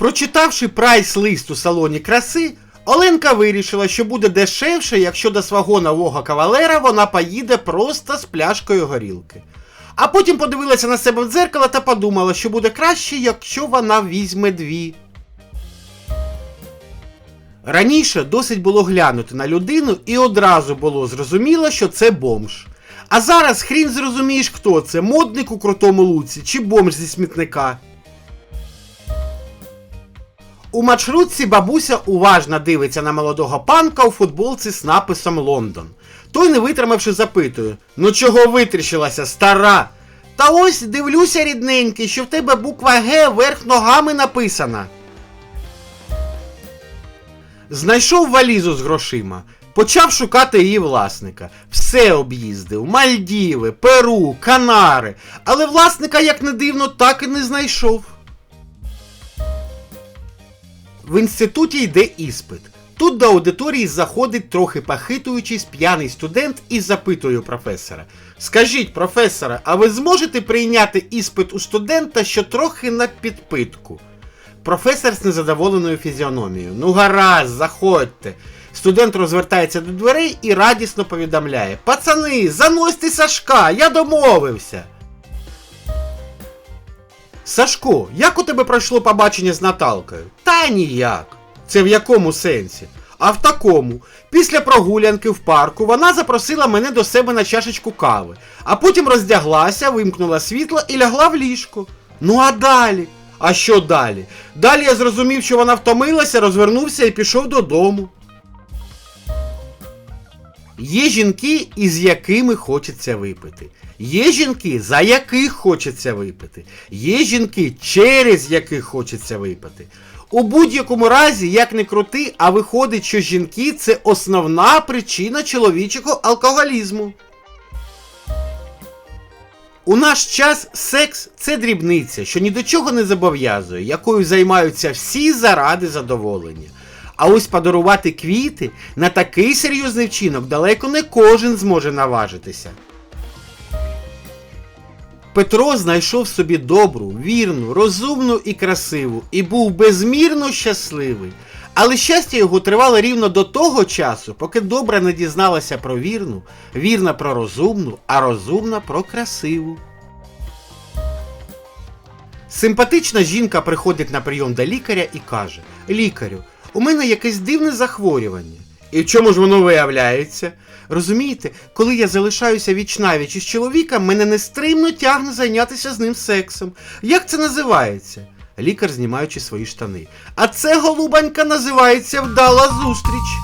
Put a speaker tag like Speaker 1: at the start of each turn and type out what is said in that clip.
Speaker 1: Прочитавши прайс-лист у салоні краси, Оленка вирішила, що буде дешевше, якщо до свого нового кавалера вона поїде просто з пляшкою горілки. А потім подивилася на себе в дзеркало та подумала, що буде краще, якщо вона візьме дві. Раніше досить було глянути на людину і одразу було зрозуміло, що це бомж. А зараз хрін зрозумієш, хто це модник у крутому луці чи бомж зі смітника. У маршрутці бабуся уважно дивиться на молодого панка у футболці з написом Лондон. Той, не витримавши, запитує: Ну чого витріщилася, стара? Та ось дивлюся, рідненький, що в тебе буква Г верх ногами написана. Знайшов валізу з грошима, почав шукати її власника. Все об'їздив: Мальдіви, Перу, Канари. Але власника, як не дивно, так і не знайшов. В інституті йде іспит. Тут до аудиторії заходить трохи похитуючись п'яний студент і запитує у професора: Скажіть, професоре, а ви зможете прийняти іспит у студента, що трохи на підпитку? Професор з незадоволеною фізіономією. Ну гаразд, заходьте. Студент розвертається до дверей і радісно повідомляє: Пацани, заносьте Сашка, я домовився. Сашко, як у тебе пройшло побачення з Наталкою? Та ніяк. Це в якому сенсі? А в такому, після прогулянки в парку вона запросила мене до себе на чашечку кави, а потім роздяглася, вимкнула світло і лягла в ліжко. Ну а далі? А що далі? Далі я зрозумів, що вона втомилася, розвернувся і пішов додому. Є жінки, із якими хочеться випити. Є жінки, за яких хочеться випити. Є жінки, через яких хочеться випити. У будь-якому разі, як не крути, а виходить, що жінки це основна причина чоловічого алкоголізму. У наш час секс це дрібниця, що ні до чого не зобов'язує, якою займаються всі заради задоволення. А ось подарувати квіти на такий серйозний вчинок далеко не кожен зможе наважитися. Петро знайшов собі добру, вірну, розумну і красиву, і був безмірно щасливий. Але щастя його тривало рівно до того часу, поки добра не дізналася про вірну, вірна про розумну, а розумна про красиву. Симпатична жінка приходить на прийом до лікаря і каже: Лікарю, у мене якесь дивне захворювання. І в чому ж воно виявляється? Розумієте, коли я залишаюся вічнавіч із чоловіком, мене нестримно тягне зайнятися з ним сексом. Як це називається? Лікар знімаючи свої штани. А це, голубанька, називається вдала зустріч.